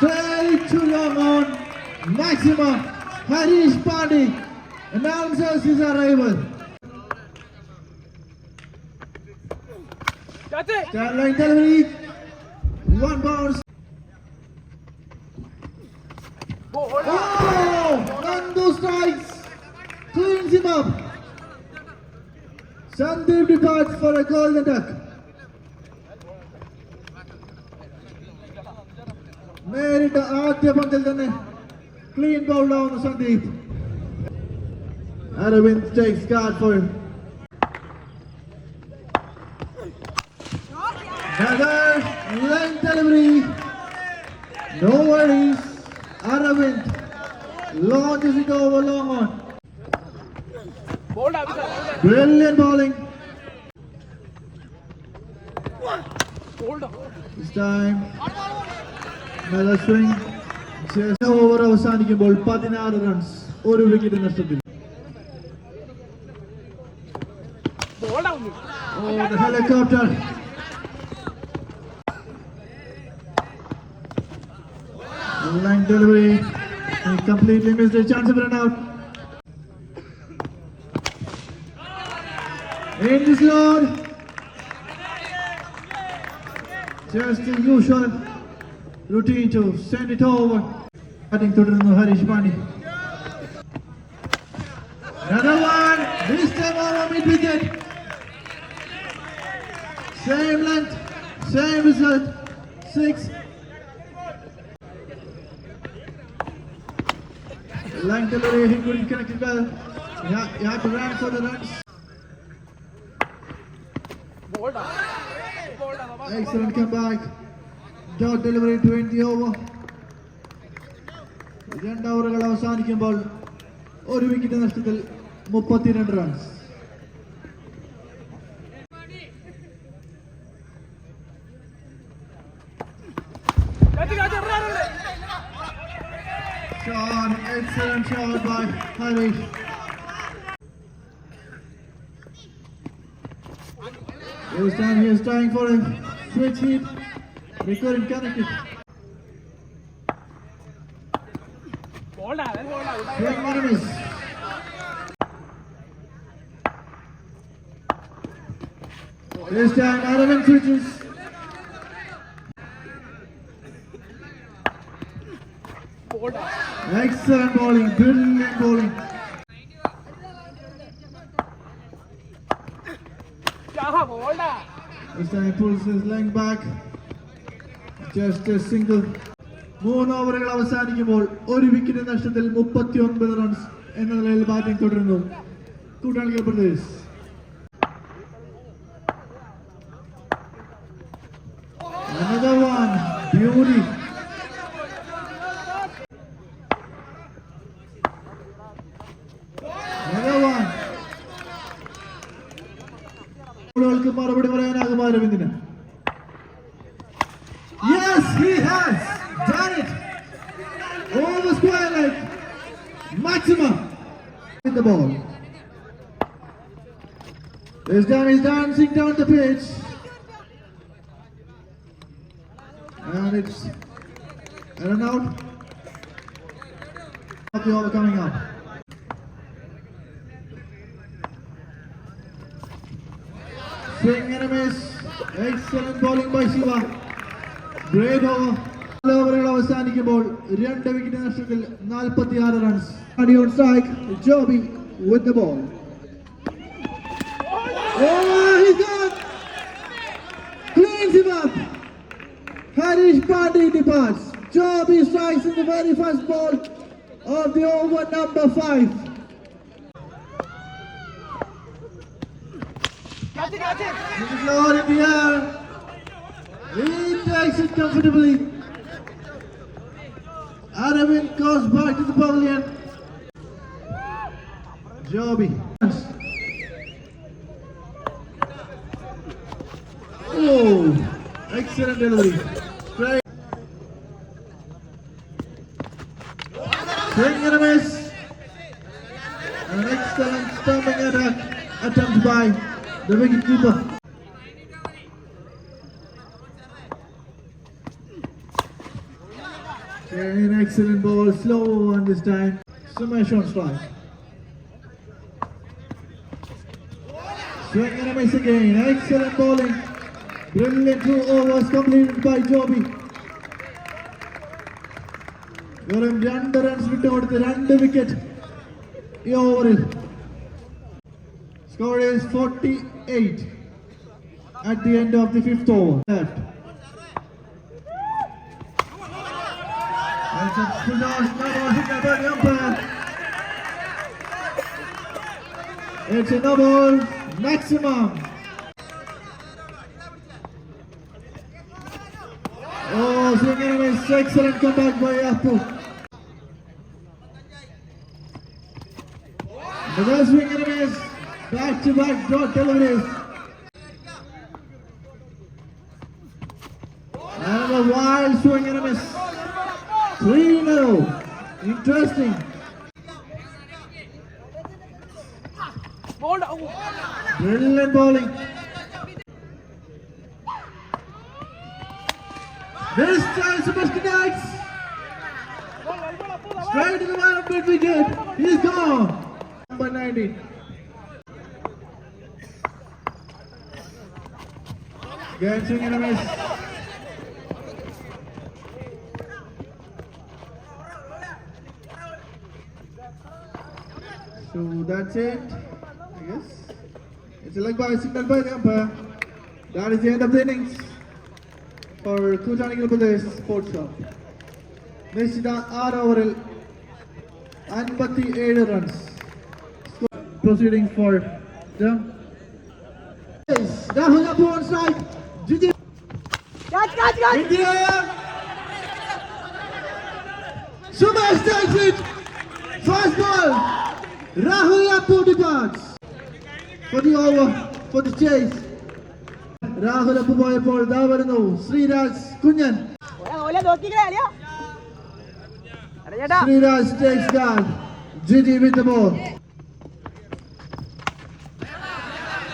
Straight to long on maximum. Harish Pandey announces his arrival. Line delivery. One bounce. Oh! Nando strikes. Cleans him up. Sandeep departs for a golden duck. നേരിട്ട ആദ്യ പന്തിൽ തന്നെ clean bowl ആവുന്നു Sandeep Aravind takes guard for Another length delivery. No worries. Aravind launches it over long on. Brilliant bowling. This time. Swing. Over അവസാനിക്കുമ്പോൾ പതിനാറ് runs ഒരു wicket നഷ്ടത്തിൽ Oh, missed the chance of run out. In this load. Just the usual routine to send it over. Batting തുടരുന്നു Harish Pandya Another one. This time over mid wicket. Same length, same result. Six. Line delivery, he couldn't connect it well. You have, you have to run for the runs. Excellent comeback. Dot delivery to end the over. രണ്ട് ഓവറുകൾ അവസാനിക്കുമ്പോൾ ഒരു wicket നഷ്ടത്തിൽ മുപ്പത്തിരണ്ട് runs Shot, excellent shot by Harish. This time he is trying for a switch hit. Connect it. Swing miss. This time Aravind switches. Excellent bowling, brilliant bowling. This time he pulls his leg back. Just single. മൂന്ന് ഓവറുകൾ അവസാനിക്കുമ്പോൾ ഒരു wicket നഷ്ടത്തിൽ മുപ്പത്തി ഒൻപത് runs എന്ന നിലയിൽ batting തുടരുന്നു കൂട്ടാളികൾ Pradesh Another. This time he's dancing down the pitch. And it's a run out. Of the over coming up. Swing and a miss. Excellent bowling by Shiva. Great over. ഓവറുകൾ അവസാനിക്കുമ്പോൾ രണ്ട് wicket നഷ്ടത്തിൽ നാൽപ്പത്തി ആറ് runs on strike Joby with the ball Oh, he's gone! Cleans him up! Harish Pandey departs. Joby strikes in the very first ball of the over number five. This is low in the air. He takes it comfortably. Aravind goes back to the pavilion. Joby. Excellent delivery. Straight. Swing and a miss. An excellent stumping attack attempt by the wicket keeper. An excellent ball, slow one this time. Sumesh on strike. Swing and a miss again. Excellent bowling. Brilliant two overs completed by Joby. വെറും രണ്ട് runs വിട്ടുകൊടുത്ത് രണ്ട് wicket ഈ ഓവറിൽ score is forty eight at the end of the fifth over left It's a full on Oh, a miss. Excellent comeback by Appu. Another swing and a miss. Back to back dot deliveries. And a wild swing and a miss. 3 0. Interesting. Brilliant bowling. This time Sebastian Knights. Straight certificate. He's gone. Number 90. Good swing and a miss. So that's it. I guess it's a leg by signal by the umpire. That is the end of the innings for Kutani Gilbert Sports Shop. Missed that odd overall അൻപത്തി ഏഴ് runs proceeding for Rahul Appu on strike Jiji Catch, catch, catch! India Sumesh takes it fast ball Rahul Appu departs for the over for the chase Rahul Appu പോയപ്പോൾ ദാ വരുന്നു ശ്രീരാജ് കുഞ്ഞൻ ഓലെ, ഓലെ നോക്കിക്കേ, അളിയാ. എടാ ചേട്ടാ, Sriraj takes guard. Gigi with the ball.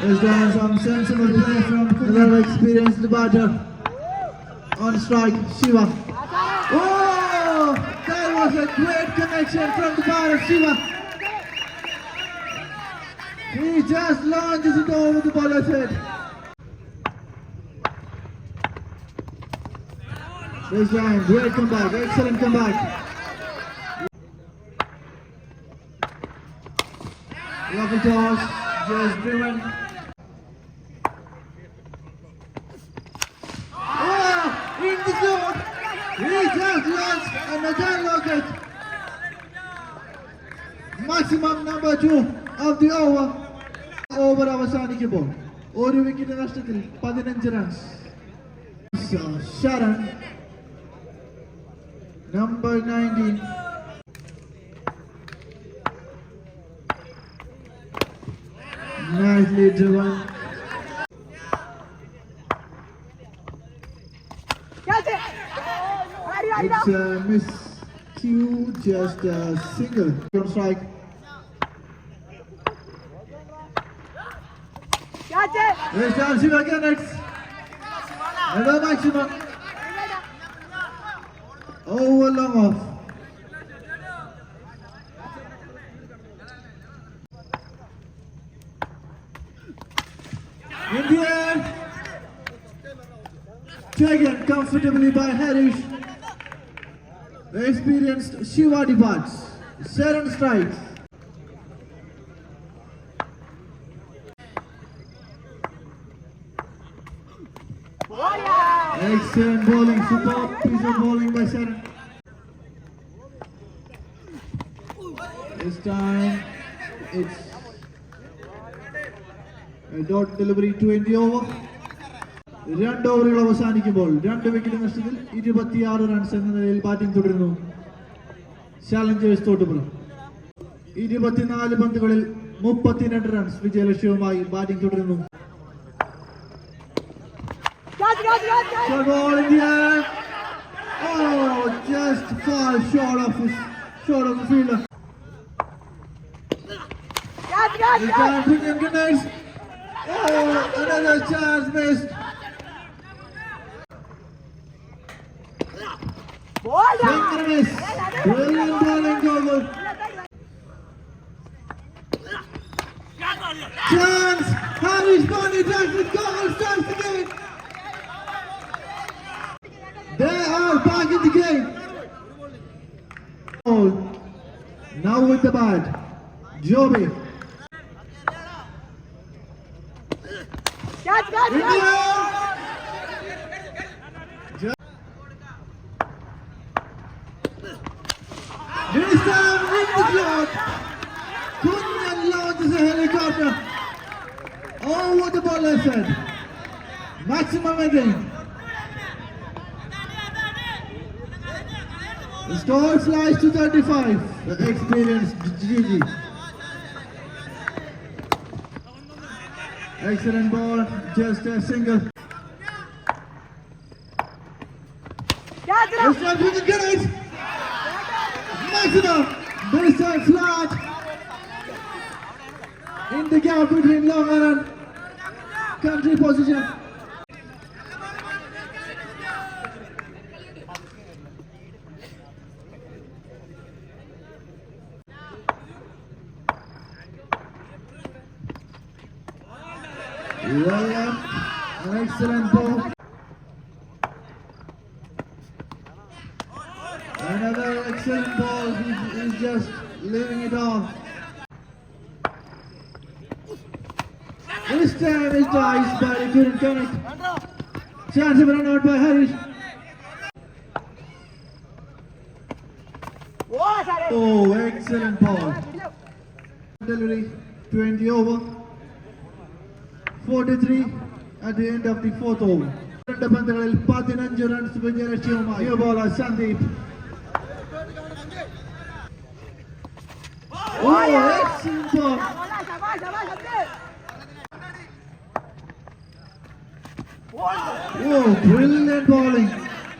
There's done some sensible play from another experienced batter. On strike, Shiva. Oh! That was a great connection from the batter, Shiva. He just launches it over the bowler's head. This time, great comeback, excellent comeback. Lovely toss, just driven. Oh, in the zone. He just launched and again look it. Maximum number two of the over. Over അവസാനിക്കുമ്പോൾ ഒരു wicket നഷ്ടത്തിൽ പതിനഞ്ച് runs Sharan number nineteen Nice lead, It's uh, Miss Q, just a single. Strike. There's Shiva again. Next, hello, Maxima. Oh, a long off. taken comfortably by Harish. The experienced Shiva departs. Seven strikes. Excellent bowling, superb piece of bowling by Sharon. This time it's a dot delivery to end the over. രണ്ട് ഓവറുകൾ അവസാനിക്കുമ്പോൾ രണ്ട് wicket നഷ്ടത്തിൽ ഇരുപത്തിയാറ് runs എന്ന നിലയിൽ batting തുടരുന്നു. Challengers Thottupuram. ഇരുപത്തിനാല് പന്തുകളിൽ മുപ്പത്തിരണ്ട് റൺസ് വിജയലക്ഷ്യവുമായി ബാറ്റിംഗ് തുടരുന്നു. Oh, another chance missed. Finger miss. Brilliant. Chance. Harish Pandey takes the goal. Starts the game. They are back in the game. Oh, now with the bat. Joby. Catch, catch, catch. air. This time in the clock. Kunyan launches helicopter. Oh, what the ball has said. Maximum again. The score slides to 35. The experienced Gigi. Excellent ball, just a single. It This up. time we can get it. Maximum. This time flat. In the gap between long and country position. Done. An excellent ball. Another excellent ball. He's, he's just leaving it off. This time it's dice, but he couldn't connect. Chance of a run out by Harish. Oh, sorry. Oh, excellent ball. Delivery 20 over. 43 at the end of the fourth over. രണ്ട് പന്തുകളിൽ പതിനഞ്ച് runs വിജയലക്ഷ്യവുമായി new bowler Sandeep Oh, excellent ball. Oh, brilliant bowling.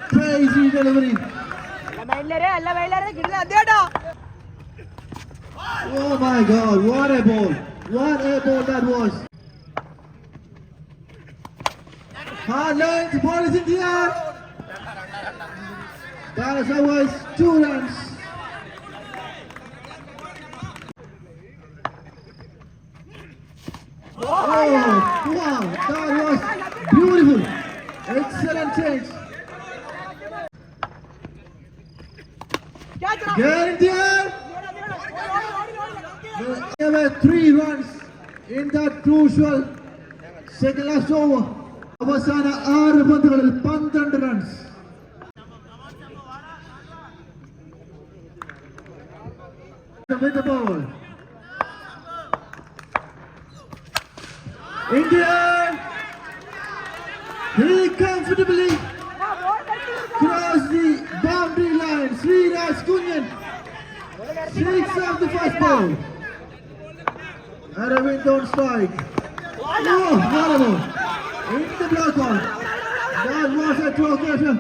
Crazy delivery. Oh my god, what a ball. What a ball that was. Hard lines, the ball is in the air. That is always two runs. Oh, wow, that was beautiful. Excellent change. Catch it up. Get in the air. There were three runs in that crucial second last over. അവസാന ആറ് പന്തുകളിൽ പന്ത്രണ്ട് runs with the ball. India, he comfortably crossed the boundary line. Sriraj Kunyan, six of the first ball. Aravind don't strike. Oh, horrible. In the block on. That was a throw pressure.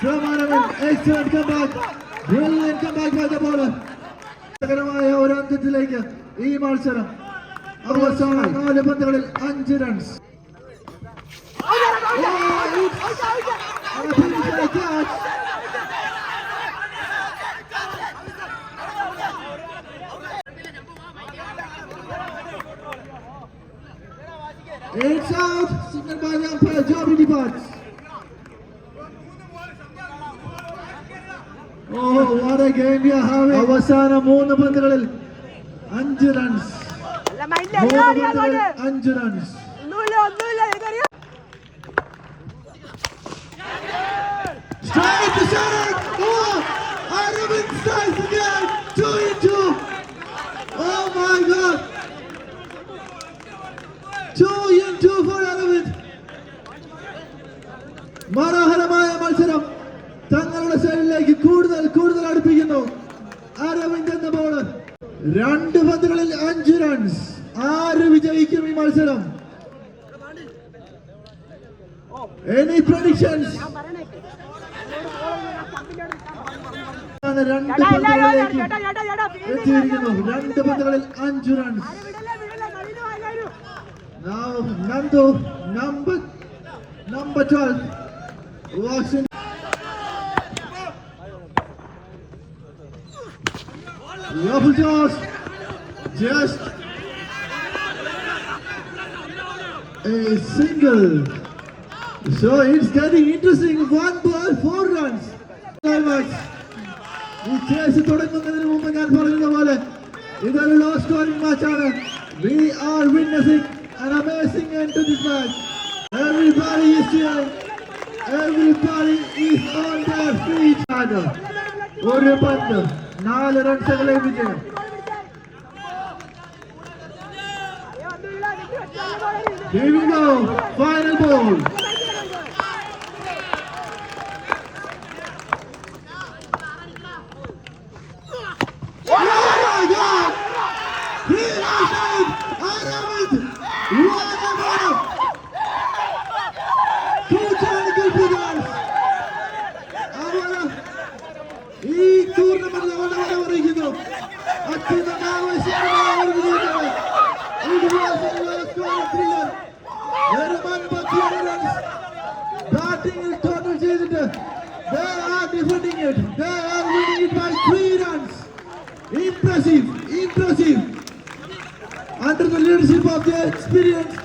From Aravind, excellent comeback. Brilliant comeback by the bowler. മായ ഒരു അന്ത്യത്തിലേക്ക് ഈ മത്സരം അവസാന നാല് പന്തുകളിൽ അഞ്ച് runs It's out. Signal by the umpire. Joby departs. Oh, what a game we are having. അവസാന മൂന്ന് പന്തുകളിൽ അഞ്ച് റൺസ് അല്ല മൈലരെ മൂന്ന് അറിയാ പന്തുകളിൽ അങ്ങോട്ട് അഞ്ച് റൺസ് ടു ടു മനോഹരമായ മത്സരം തങ്ങളുടെ സൈഡിലേക്ക് കൂടുതൽ കൂടുതൽ അടുപ്പിക്കുന്നു അരവിന്ദ് എന്ന ബോളർ രണ്ട് പന്തുകളിൽ അഞ്ച് റൺസ് ആര് വിജയിക്കും ഈ മത്സരം എനി പ്രഡിക്ഷൻസ് രണ്ട് പന്തുകളിലേക്ക് എത്തിയിരിക്കുന്നു രണ്ട് പന്തുകളിൽ അഞ്ച് runs Now Nandu number number 12 walks in. Double toss. Just a single. So it's getting interesting. One ball, four runs. Climax. ഈ കേസ് തുടങ്ങുന്നതിന് മുമ്പ് ഞാൻ പറഞ്ഞ പോലെ ഇതൊരു low scoring മാച്ചാണ് V R witnessing an amazing end to this match everybody is cheering everybody is on their feet ആണ് ഒരു പന്ത് നാല് റൺസുകളെ വിജയം ഏ, വന്നു വീഴാ, നിക്ക് വെച്ച് നല്ല ball എറിയുന്നു. Here we go final ball experience